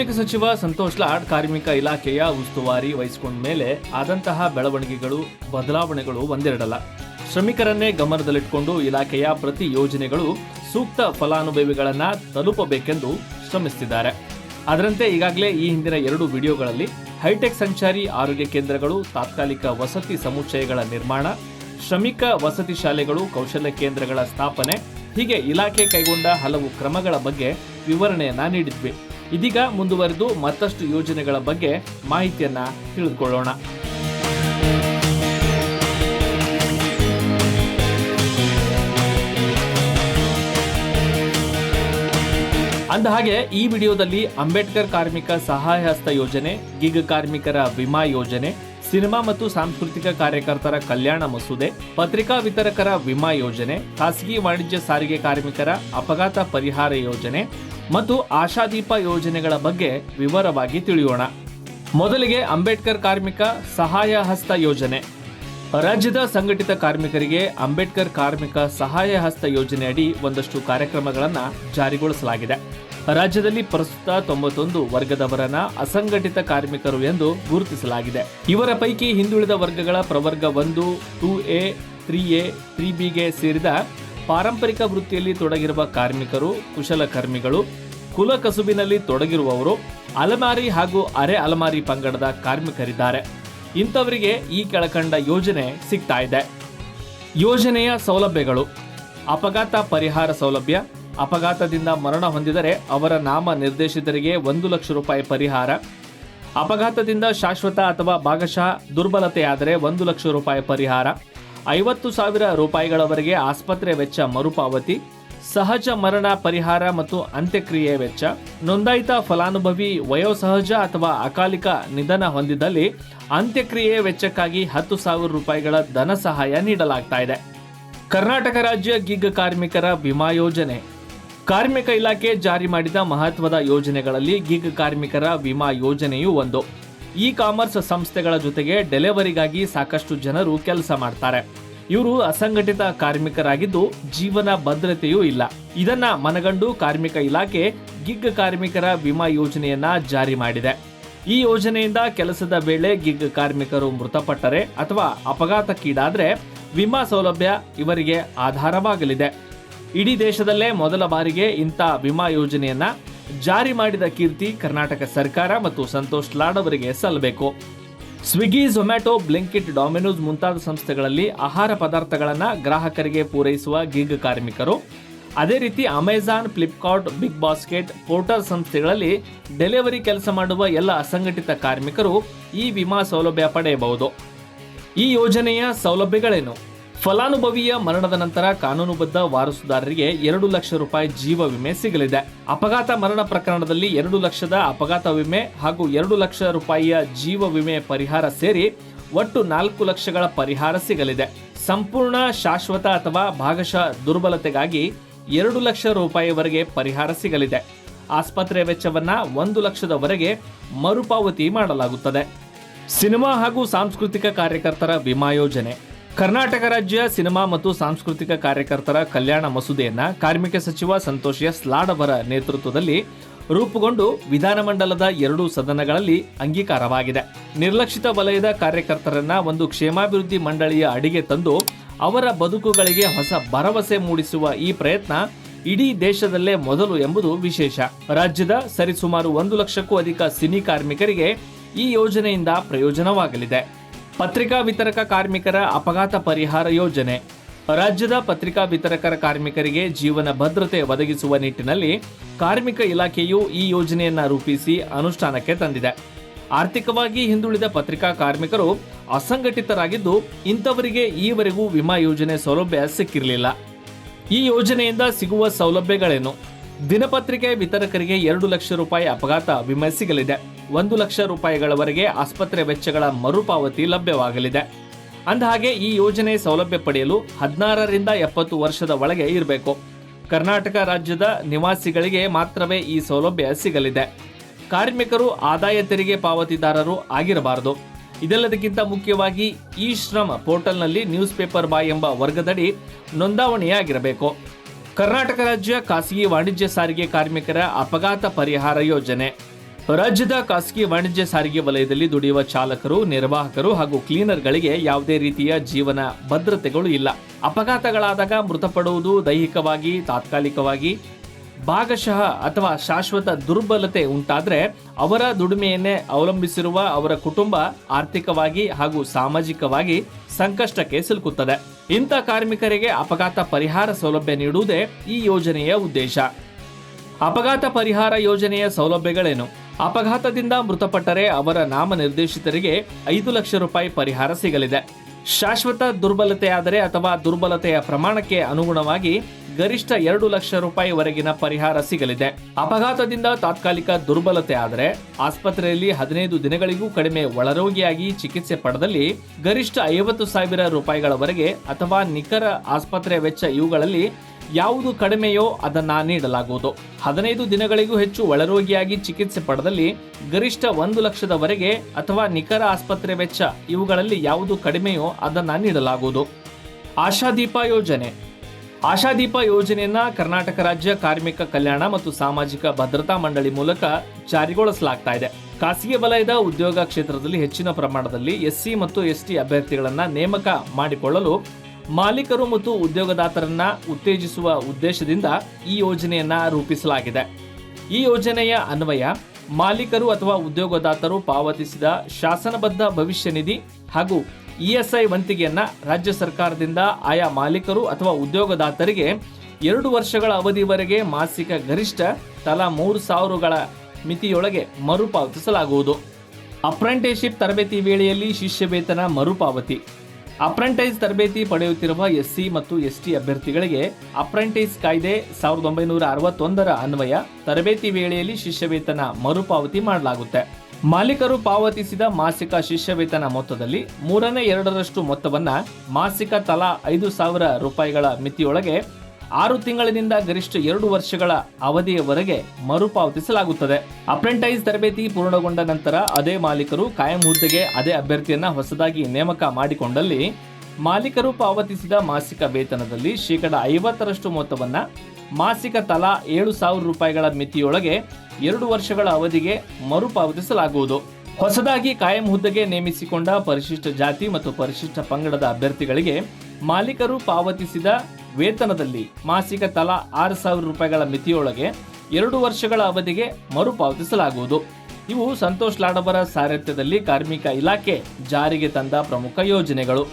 ಕಾರ್ಮಿಕ ಸಚಿವ ಸಂತೋಷ್ ಲಾಡ್ ಕಾರ್ಮಿಕ ಇಲಾಖೆಯ ಉಸ್ತುವಾರಿ ವಹಿಸಿಕೊಂಡ ಮೇಲೆ ಆದಂತಹ ಬೆಳವಣಿಗೆಗಳು, ಬದಲಾವಣೆಗಳು ಒಂದೆರಡಲ್ಲ. ಶ್ರಮಿಕರನ್ನೇ ಗಮನದಲ್ಲಿಟ್ಟುಕೊಂಡು ಇಲಾಖೆಯ ಪ್ರತಿ ಯೋಜನೆಗಳು ಸೂಕ್ತ ಫಲಾನುಭವಿಗಳನ್ನ ತಲುಪಬೇಕೆಂದು ಶ್ರಮಿಸುತ್ತಿದ್ದಾರೆ ಅದರಂತೆ ಈಗಾಗಲೇ ಈ ಹಿಂದಿನ ಎರಡು ವಿಡಿಯೋಗಳಲ್ಲಿ ಹೈಟೆಕ್ ಸಂಚಾರಿ ಆರೋಗ್ಯ ಕೇಂದ್ರಗಳು, ತಾತ್ಕಾಲಿಕ ವಸತಿ ಸಮುಚ್ಚಯಗಳ ನಿರ್ಮಾಣ, ಶ್ರಮಿಕ ವಸತಿ ಶಾಲೆಗಳು, ಕೌಶಲ್ಯ ಕೇಂದ್ರಗಳ ಸ್ಥಾಪನೆ, ಹೀಗೆ ಇಲಾಖೆ ಕೈಗೊಂಡ ಹಲವು ಕ್ರಮಗಳ ಬಗ್ಗೆ ವಿವರಣೆಯನ್ನ ನೀಡಿದ್ವಿ. ಇದೀಗ ಮುಂದುವರೆದು ಮತ್ತಷ್ಟು ಯೋಜನೆಗಳ ಬಗ್ಗೆ ಮಾಹಿತಿಯನ್ನ ತಿಳಿದುಕೊಳ್ಳೋಣ. ಅಂದ ಹಾಗೆ ಈ ವಿಡಿಯೋದಲ್ಲಿ ಅಂಬೇಡ್ಕರ್ ಕಾರ್ಮಿಕ ಸಹಾಯ ಹಸ್ತ ಯೋಜನೆ, ಗಿಗ್ ಕಾರ್ಮಿಕರ ವಿಮಾ ಯೋಜನೆ, ಸಿನಿಮಾ ಮತ್ತು ಸಾಂಸ್ಕೃತಿಕ ಕಾರ್ಯಕರ್ತರ ಕಲ್ಯಾಣ ಮಸೂದೆ, ಪತ್ರಿಕಾ ವಿತರಕರ ವಿಮಾ ಯೋಜನೆ, ಖಾಸಗಿ ವಾಣಿಜ್ಯ ಸಾರಿಗೆ ಕಾರ್ಮಿಕರ ಅಪಘಾತ ಪರಿಹಾರ ಯೋಜನೆ ಮತ್ತು ಆಶಾದೀಪ ಯೋಜನೆಗಳ ಬಗ್ಗೆ ವಿವರವಾಗಿ ತಿಳಿಯೋಣ. ಮೊದಲಿಗೆ ಅಂಬೇಡ್ಕರ್ ಕಾರ್ಮಿಕ ಸಹಾಯ ಹಸ್ತ ಯೋಜನೆ. ರಾಜ್ಯದ ಸಂಘಟಿತ ಕಾರ್ಮಿಕರಿಗೆ ಅಂಬೇಡ್ಕರ್ ಕಾರ್ಮಿಕ ಸಹಾಯ ಹಸ್ತ ಯೋಜನೆ ಅಡಿ ಒಂದಷ್ಟು ಕಾರ್ಯಕ್ರಮಗಳನ್ನು ಜಾರಿಗೊಳಿಸಲಾಗಿದೆ. ರಾಜ್ಯದಲ್ಲಿ ಪ್ರಸ್ತುತ ತೊಂಬತ್ತೊಂದು ವರ್ಗದವರನ್ನ ಅಸಂಘಟಿತ ಕಾರ್ಮಿಕರು ಎಂದು ಗುರುತಿಸಲಾಗಿದೆ. ಇವರ ಪೈಕಿ ಹಿಂದುಳಿದ ವರ್ಗಗಳ ಪ್ರವರ್ಗ ಒಂದು, two A, three A, three ಬಿಗೆ ಸೇರಿದ ಪಾರಂಪರಿಕ ವೃತ್ತಿಯಲ್ಲಿ ತೊಡಗಿರುವ ಕಾರ್ಮಿಕರು ಕುಶಲಕರ್ಮಿಗಳು ಕುಲ ಕಸುಬಿನಲ್ಲಿ ತೊಡಗಿರುವವರು, ಅಲಮಾರಿ ಹಾಗೂ ಅರೆ ಅಲಮಾರಿ ಪಂಗಡದ ಕಾರ್ಮಿಕರಿದ್ದಾರೆ. ಇಂಥವರಿಗೆ ಈ ಕೆಳಕಂಡ ಯೋಜನೆ ಸಿಗ್ತಾ ಇದೆ. ಯೋಜನೆಯ ಸೌಲಭ್ಯಗಳು. ಅಪಘಾತ ಪರಿಹಾರ ಸೌಲಭ್ಯ. ಅಪಘಾತದಿಂದ ಮರಣ ಹೊಂದಿದರೆ ಅವರ ನಾಮ ನಿರ್ದೇಶಿತರಿಗೆ ಒಂದು ಲಕ್ಷ ರೂಪಾಯಿ ಪರಿಹಾರ. ಅಪಘಾತದಿಂದ ಶಾಶ್ವತ ಅಥವಾ ಭಾಗಶಃ ದುರ್ಬಲತೆಯಾದರೆ ಒಂದು ಲಕ್ಷ ರೂಪಾಯಿ ಪರಿಹಾರ. ಐವತ್ತು ಸಾವಿರ ರೂಪಾಯಿಗಳವರೆಗೆ ಆಸ್ಪತ್ರೆ ವೆಚ್ಚ ಮರುಪಾವತಿ, ಸಹಜ ಮರಣ ಪರಿಹಾರ ಮತ್ತು ಅಂತ್ಯಕ್ರಿಯೆ ವೆಚ್ಚ, ನೋಂದಾಯಿತ ಫಲಾನುಭವಿ, ವಯೋಸಹಜ ಅಥವಾ ಅಕಾಲಿಕ ನಿಧನ ಹೊಂದಿದಲ್ಲಿ ಅಂತ್ಯಕ್ರಿಯೆ ವೆಚ್ಚಕ್ಕಾಗಿ ಹತ್ತು ಸಾವಿರ ರೂಪಾಯಿಗಳ ಧನ ಸಹಾಯ ನೀಡಲಾಗ್ತಾ ಇದೆ. ಕರ್ನಾಟಕ ರಾಜ್ಯ ಗಿಗ್ ಕಾರ್ಮಿಕರ ವಿಮಾ ಯೋಜನೆ. ಕಾರ್ಮಿಕ ಇಲಾಖೆ ಜಾರಿ ಮಾಡಿದ ಮಹತ್ವದ ಯೋಜನೆಗಳಲ್ಲಿ ಗಿಗ್ ಕಾರ್ಮಿಕರ ವಿಮಾ ಯೋಜನೆಯೂ ಒಂದು. ಇ ಕಾಮರ್ಸ್ ಸಂಸ್ಥೆಗಳ ಜೊತೆಗೆ ಡೆಲಿವರಿಗಾಗಿ ಸಾಕಷ್ಟು ಜನರು ಕೆಲಸ ಮಾಡ್ತಾರೆ. ಇವರು ಅಸಂಘಟಿತ ಕಾರ್ಮಿಕರಾಗಿದ್ದು ಜೀವನ ಭದ್ರತೆಯೂ ಇಲ್ಲ. ಇದನ್ನ ಮನಗಂಡು ಕಾರ್ಮಿಕ ಇಲಾಖೆ ಗಿಗ್ ಕಾರ್ಮಿಕರ ವಿಮಾ ಯೋಜನೆಯನ್ನ ಜಾರಿ ಮಾಡಿದೆ. ಈ ಯೋಜನೆಯಿಂದ ಕೆಲಸದ ವೇಳೆ ಗಿಗ್ ಕಾರ್ಮಿಕರು ಮೃತಪಟ್ಟರೆ ಅಥವಾ ಅಪಘಾತಕ್ಕೀಡಾದ್ರೆ ವಿಮಾ ಸೌಲಭ್ಯ ಇವರಿಗೆ ಆಧಾರವಾಗಲಿದೆ. ಇಡೀ ದೇಶದಲ್ಲೇ ಮೊದಲ ಬಾರಿಗೆ ಇಂಥ ವಿಮಾ ಯೋಜನೆಯನ್ನ ಜಾರಿ ಮಾಡಿದ ಕೀರ್ತಿ ಕರ್ನಾಟಕ ಸರ್ಕಾರ ಮತ್ತು ಸಂತೋಷ್ ಲಾಡ್ ಅವರಿಗೆ ಸಲ್ಲಬೇಕು. ಸ್ವಿಗ್ಗಿ, ಝೊಮ್ಯಾಟೊ, ಬ್ಲಿಂಕಿಟ್, ಡಾಮಿನೋಸ್ ಮುಂತಾದ ಸಂಸ್ಥೆಗಳಲ್ಲಿ ಆಹಾರ ಪದಾರ್ಥಗಳನ್ನು ಗ್ರಾಹಕರಿಗೆ ಪೂರೈಸುವ ಗಿಗ್ ಕಾರ್ಮಿಕರು. ಅದೇ ರೀತಿ ಅಮೆಜಾನ್, ಫ್ಲಿಪ್ಕಾರ್ಟ್, ಬಿಗ್ ಬಾಸ್ಕೆಟ್, ಪೋರ್ಟಲ್ ಸಂಸ್ಥೆಗಳಲ್ಲಿ ಡೆಲಿವರಿ ಕೆಲಸ ಮಾಡುವ ಎಲ್ಲ ಅಸಂಘಟಿತ ಕಾರ್ಮಿಕರು ಈ ವಿಮಾ ಸೌಲಭ್ಯ ಪಡೆಯಬಹುದು. ಈ ಯೋಜನೆಯ ಸೌಲಭ್ಯಗಳೇನು? ಫಲಾನುಭವಿಯ ಮರಣದ ನಂತರ ಕಾನೂನುಬದ್ಧ ವಾರಸುದಾರರಿಗೆ ಎರಡು ಲಕ್ಷ ರೂಪಾಯಿ ಜೀವ ವಿಮೆ ಸಿಗಲಿದೆ. ಅಪಘಾತ ಮರಣ ಪ್ರಕರಣದಲ್ಲಿ ಎರಡು ಲಕ್ಷದ ಅಪಘಾತ ವಿಮೆ ಹಾಗೂ ಎರಡು ಲಕ್ಷ ರೂಪಾಯಿಯ ಜೀವ ವಿಮೆ ಪರಿಹಾರ ಸೇರಿ ಒಟ್ಟು ನಾಲ್ಕು ಲಕ್ಷಗಳ ಪರಿಹಾರ ಸಿಗಲಿದೆ. ಸಂಪೂರ್ಣ ಶಾಶ್ವತ ಅಥವಾ ಭಾಗಶಃ ದುರ್ಬಲತೆಗಾಗಿ ಎರಡು ಲಕ್ಷ ರೂಪಾಯಿವರೆಗೆ ಪರಿಹಾರ ಸಿಗಲಿದೆ. ಆಸ್ಪತ್ರೆ ವೆಚ್ಚವನ್ನ ಒಂದು ಲಕ್ಷದವರೆಗೆ ಮರುಪಾವತಿ ಮಾಡಲಾಗುತ್ತದೆ. ಸಿನಿಮಾ ಹಾಗೂ ಸಾಂಸ್ಕೃತಿಕ ಕಾರ್ಯಕರ್ತರ ವಿಮಾ ಯೋಜನೆ. ಕರ್ನಾಟಕ ರಾಜ್ಯ ಸಿನಿಮಾ ಮತ್ತು ಸಾಂಸ್ಕೃತಿಕ ಕಾರ್ಯಕರ್ತರ ಕಲ್ಯಾಣ ಮಸೂದೆಯನ್ನ ಕಾರ್ಮಿಕ ಸಚಿವ ಸಂತೋಷ್ ಎಸ್ ಲಾಡ್ ಅವರ ನೇತೃತ್ವದಲ್ಲಿ ರೂಪುಗೊಂಡು ವಿಧಾನಮಂಡಲದ ಎರಡೂ ಸದನಗಳಲ್ಲಿ ಅಂಗೀಕಾರವಾಗಿದೆ. ನಿರ್ಲಕ್ಷಿತ ವಲಯದ ಕಾರ್ಯಕರ್ತರನ್ನ ಒಂದು ಕ್ಷೇಮಾಭಿವೃದ್ಧಿ ಮಂಡಳಿಯ ಅಡಿಗೆ ತಂದು ಅವರ ಬದುಕುಗಳಿಗೆ ಹೊಸ ಭರವಸೆ ಮೂಡಿಸುವ ಈ ಪ್ರಯತ್ನ ಇಡೀ ದೇಶದಲ್ಲೇ ಮೊದಲು ಎಂಬುದು ವಿಶೇಷ. ರಾಜ್ಯದ ಸರಿಸುಮಾರು ಒಂದು ಲಕ್ಷಕ್ಕೂ ಅಧಿಕ ಸಿನಿ ಕಾರ್ಮಿಕರಿಗೆ ಈ ಯೋಜನೆಯಿಂದ ಪ್ರಯೋಜನವಾಗಲಿದೆ. ಪತ್ರಿಕಾ ವಿತರಕ ಕಾರ್ಮಿಕರ ಅಪಘಾತ ಪರಿಹಾರ ಯೋಜನೆ. ರಾಜ್ಯದ ಪತ್ರಿಕಾ ವಿತರಕರ ಕಾರ್ಮಿಕರಿಗೆ ಜೀವನ ಭದ್ರತೆ ಒದಗಿಸುವ ನಿಟ್ಟಿನಲ್ಲಿ ಕಾರ್ಮಿಕ ಇಲಾಖೆಯು ಈ ಯೋಜನೆಯನ್ನು ರೂಪಿಸಿ ಅನುಷ್ಠಾನಕ್ಕೆ ತಂದಿದೆ. ಆರ್ಥಿಕವಾಗಿ ಹಿಂದುಳಿದ ಪತ್ರಿಕಾ ಕಾರ್ಮಿಕರು ಅಸಂಘಟಿತರಾಗಿದ್ದು ಇಂಥವರಿಗೆ ಈವರೆಗೂ ವಿಮಾ ಯೋಜನೆ ಸೌಲಭ್ಯ ಸಿಕ್ಕಿರಲಿಲ್ಲ. ಈ ಯೋಜನೆಯಿಂದ ಸಿಗುವ ಸೌಲಭ್ಯಗಳೇನು? ದಿನಪತ್ರಿಕೆ ವಿತರಕರಿಗೆ ಎರಡು ಲಕ್ಷ ರೂಪಾಯಿ ಅಪಘಾತ, ವಿಮೆ ಸಿಗಲಿದೆ. ಒಂದು ಲಕ್ಷ ರೂಪಾಯಿಗಳವರೆಗೆ ಆಸ್ಪತ್ರೆ ವೆಚ್ಚಗಳ ಮರುಪಾವತಿ ಲಭ್ಯವಾಗಲಿದೆ. ಅಂದಹಾಗೆ, ಈ ಯೋಜನೆ ಸೌಲಭ್ಯ ಪಡೆಯಲು ಹದಿನಾರರಿಂದ ಎಪ್ಪತ್ತು ವರ್ಷದ ಒಳಗೆ ಇರಬೇಕು. ಕರ್ನಾಟಕ ರಾಜ್ಯದ ನಿವಾಸಿಗಳಿಗೆ ಮಾತ್ರವೇ ಈ ಸೌಲಭ್ಯ ಸಿಗಲಿದೆ. ಕಾರ್ಮಿಕರು ಆದಾಯ ತೆರಿಗೆ ಪಾವತಿದಾರರು ಆಗಿರಬಾರದು. ಇದೆಲ್ಲದಕ್ಕಿಂತ ಮುಖ್ಯವಾಗಿ ಇ ಶ್ರಮ್ ಪೋರ್ಟಲ್ನಲ್ಲಿ ನ್ಯೂಸ್ ಪೇಪರ್ ಬಾಯ್ ಎಂಬ ವರ್ಗದಡಿ ನೋಂದಾವಣಿಯಾಗಿರಬೇಕು. ಕರ್ನಾಟಕ ರಾಜ್ಯ ಖಾಸಗಿ ವಾಣಿಜ್ಯ ಸಾರಿಗೆ ಕಾರ್ಮಿಕರ ಅಪಘಾತ ಪರಿಹಾರ ಯೋಜನೆ. ರಾಜ್ಯದ ಖಾಸಗಿ ವಾಣಿಜ್ಯ ಸಾರಿಗೆ ವಲಯದಲ್ಲಿ ದುಡಿಯುವ ಚಾಲಕರು, ನಿರ್ವಾಹಕರು ಹಾಗೂ ಕ್ಲೀನರ್ಗಳಿಗೆ ಯಾವುದೇ ರೀತಿಯ ಜೀವನ ಭದ್ರತೆಗಳು ಇಲ್ಲ. ಅಪಘಾತಗಳಾದಾಗ ಮೃತಪಡುವುದು ದೈಹಿಕವಾಗಿ, ತಾತ್ಕಾಲಿಕವಾಗಿ ಭಾಗಶಃ ಅಥವಾ ಶಾಶ್ವತ ದುರ್ಬಲತೆ ಉಂಟಾದರೆ ಅವರ ದುಡಿಮೆಯನ್ನೇ ಅವಲಂಬಿಸಿರುವ ಅವರ ಕುಟುಂಬ ಆರ್ಥಿಕವಾಗಿ ಹಾಗೂ ಸಾಮಾಜಿಕವಾಗಿ ಸಂಕಷ್ಟಕ್ಕೆ ಸಿಲುಕುತ್ತದೆ. ಇಂಥ ಕಾರ್ಮಿಕರಿಗೆ ಅಪಘಾತ ಪರಿಹಾರ ಸೌಲಭ್ಯ ನೀಡುವುದೇ ಈ ಯೋಜನೆಯ ಉದ್ದೇಶ. ಅಪಘಾತ ಪರಿಹಾರ ಯೋಜನೆಯ ಸೌಲಭ್ಯಗಳೇನು? ಅಪಘಾತದಿಂದ ಮೃತಪಟ್ಟರೆ ಅವರ ನಾಮನಿರ್ದೇಶಿತರಿಗೆ ಐದು ಲಕ್ಷ ರೂಪಾಯಿ ಪರಿಹಾರ ಸಿಗಲಿದೆ. ಶಾಶ್ವತ ದುರ್ಬಲತೆಯಾದರೆ ಅಥವಾ ದುರ್ಬಲತೆಯ ಪ್ರಮಾಣಕ್ಕೆ ಅನುಗುಣವಾಗಿ ಗರಿಷ್ಠ ಎರಡು ಲಕ್ಷ ರೂಪಾಯಿವರೆಗಿನ ಪರಿಹಾರ ಸಿಗಲಿದೆ. ಅಪಘಾತದಿಂದ ತಾತ್ಕಾಲಿಕ ದುರ್ಬಲತೆ ಆದರೆ ಆಸ್ಪತ್ರೆಯಲ್ಲಿ ಹದಿನೈದು ದಿನಗಳಿಗೂ ಕಡಿಮೆ ಒಳರೋಗಿಯಾಗಿ ಚಿಕಿತ್ಸೆ ಪಡೆದಲ್ಲಿ ಗರಿಷ್ಠ ಐವತ್ತು ಸಾವಿರ ರೂಪಾಯಿಗಳವರೆಗೆ ಅಥವಾ ನಿಖರ ಆಸ್ಪತ್ರೆ ವೆಚ್ಚ ಇವುಗಳಲ್ಲಿ ಯಾವುದು ಕಡಿಮೆಯೋ ಅದನ್ನ ನೀಡಲಾಗುವುದು. ಹದಿನೈದು ದಿನಗಳಿಗೂ ಹೆಚ್ಚು ಒಳರೋಗಿಯಾಗಿ ಚಿಕಿತ್ಸೆ ಪಡೆದಲ್ಲಿ ಗರಿಷ್ಠ ಒಂದು ಲಕ್ಷದವರೆಗೆ ಅಥವಾ ನಿಖರ ಆಸ್ಪತ್ರೆ ವೆಚ್ಚ ಇವುಗಳಲ್ಲಿ ಯಾವುದು ಕಡಿಮೆಯೋ ಅದನ್ನ ನೀಡಲಾಗುವುದು. ಆಶಾದೀಪ ಯೋಜನೆ. ಆಶಾದೀಪ ಯೋಜನೆಯನ್ನ ಕರ್ನಾಟಕ ರಾಜ್ಯ ಕಾರ್ಮಿಕ ಕಲ್ಯಾಣ ಮತ್ತು ಸಾಮಾಜಿಕ ಭದ್ರತಾ ಮಂಡಳಿ ಮೂಲಕ ಜಾರಿಗೊಳಿಸಲಾಗ್ತಾ ಇದೆ. ಖಾಸಗಿ ವಲಯದ ಉದ್ಯೋಗ ಕ್ಷೇತ್ರದಲ್ಲಿ ಹೆಚ್ಚಿನ ಪ್ರಮಾಣದಲ್ಲಿ ಎಸ್ಸಿ ಮತ್ತು ಎಸ್ಟಿ ಅಭ್ಯರ್ಥಿಗಳನ್ನು ನೇಮಕ ಮಾಡಿಕೊಳ್ಳಲು ಮಾಲೀಕರು ಮತ್ತು ಉದ್ಯೋಗದಾತರನ್ನ ಉತ್ತೇಜಿಸುವ ಉದ್ದೇಶದಿಂದ ಈ ಯೋಜನೆಯನ್ನ ರೂಪಿಸಲಾಗಿದೆ. ಈ ಯೋಜನೆಯ ಅನ್ವಯ ಮಾಲೀಕರು ಅಥವಾ ಉದ್ಯೋಗದಾತರು ಪಾವತಿಸಿದ ಶಾಸನಬದ್ಧ ಭವಿಷ್ಯ ನಿಧಿ ಹಾಗೂ ಇಎಸ್ಐ ವಂತಿಗೆಯನ್ನ ರಾಜ್ಯ ಸರ್ಕಾರದಿಂದ ಆಯಾ ಮಾಲೀಕರು ಅಥವಾ ಉದ್ಯೋಗದಾತರಿಗೆ ಎರಡು ವರ್ಷಗಳ ಅವಧಿವರೆಗೆ ಮಾಸಿಕ ಗರಿಷ್ಠ ತಲಾ ಮೂರು ಸಾವಿರಗಳ ಮಿತಿಯೊಳಗೆ ಮರುಪಾವತಿಸಲಾಗುವುದು. ಅಪ್ರೆಂಟಿಸ್ಶಿಪ್ ತರಬೇತಿ ವೇಳೆಯಲ್ಲಿ ಶಿಷ್ಯ ವೇತನ ಮರುಪಾವತಿ. ಅಪ್ರೆಂಟೈಸ್ ತರಬೇತಿ ಪಡೆಯುತ್ತಿರುವ ಎಸ್ಸಿ ಮತ್ತು ಎಸ್ಟಿ ಅಭ್ಯರ್ಥಿಗಳಿಗೆ ಅಪ್ರೆಂಟೈಸ್ ಕಾಯ್ದೆ ಸಾವಿರದ ಒಂಬೈನೂರ ಅರವತ್ತೊಂದರ ಅನ್ವಯ ತರಬೇತಿ ವೇಳೆಯಲ್ಲಿ ಶಿಷ್ಯ ವೇತನ ಮರುಪಾವತಿ ಮಾಡಲಾಗುತ್ತೆ. ಮಾಲೀಕರು ಪಾವತಿಸಿದ ಮಾಸಿಕ ಶಿಷ್ಯ ವೇತನ ಮೊತ್ತದಲ್ಲಿ ಮೂರನೇ ಎರಡರಷ್ಟು ಮೊತ್ತವನ್ನ ಮಾಸಿಕ ತಲಾ ಐದು ಸಾವಿರ ರೂಪಾಯಿಗಳ ಮಿತಿಯೊಳಗೆ ಆರು ತಿಂಗಳಿನಿಂದ ಗರಿಷ್ಠ ಎರಡು ವರ್ಷಗಳ ಅವಧಿಯವರೆಗೆ ಮರುಪಾವತಿಸಲಾಗುತ್ತದೆ. ಅಪ್ರೆಂಟೈಸ್ ತರಬೇತಿ ಪೂರ್ಣಗೊಂಡ ನಂತರ ಅದೇ ಮಾಲೀಕರು ಕಾಯಂ ಹುದ್ದೆಗೆ ಅದೇ ಅಭ್ಯರ್ಥಿಯನ್ನ ಹೊಸದಾಗಿ ನೇಮಕ ಮಾಡಿಕೊಂಡಲ್ಲಿ ಮಾಲೀಕರು ಪಾವತಿಸಿದ ಮಾಸಿಕ ವೇತನದಲ್ಲಿ ಶೇಕಡ ಐವತ್ತರಷ್ಟು ಮೊತ್ತವನ್ನ ಮಾಸಿಕ ತಲಾ ಏಳು ಸಾವಿರ ರೂಪಾಯಿಗಳ ಮಿತಿಯೊಳಗೆ ಎರಡು ವರ್ಷಗಳ ಅವಧಿಗೆ ಮರುಪಾವತಿಸಲಾಗುವುದು. ಹೊಸದಾಗಿ ಕಾಯಂ ಹುದ್ದೆಗೆ ನೇಮಿಸಿಕೊಂಡ ಪರಿಶಿಷ್ಟ ಜಾತಿ ಮತ್ತು ಪರಿಶಿಷ್ಟ ಪಂಗಡದ ಅಭ್ಯರ್ಥಿಗಳಿಗೆ ಮಾಲೀಕರು ಪಾವತಿಸಿದ ವೇತನದಲ್ಲಿ ಮಾಸಿಕ ತಲಾ ಆರು ಸಾವಿರ ರೂಪಾಯಿಗಳ ಮಿತಿಯೊಳಗೆ ಎರಡು ವರ್ಷಗಳ ಅವಧಿಗೆ ಮರುಪಾವತಿಸಲಾಗುವುದು. ಇವು ಸಂತೋಷ್ ಲಾಡಬರ ಸಾರಥ್ಯದಲ್ಲಿ ಕಾರ್ಮಿಕ ಇಲಾಖೆ ಜಾರಿಗೆ ತಂದ ಪ್ರಮುಖ ಯೋಜನೆಗಳು.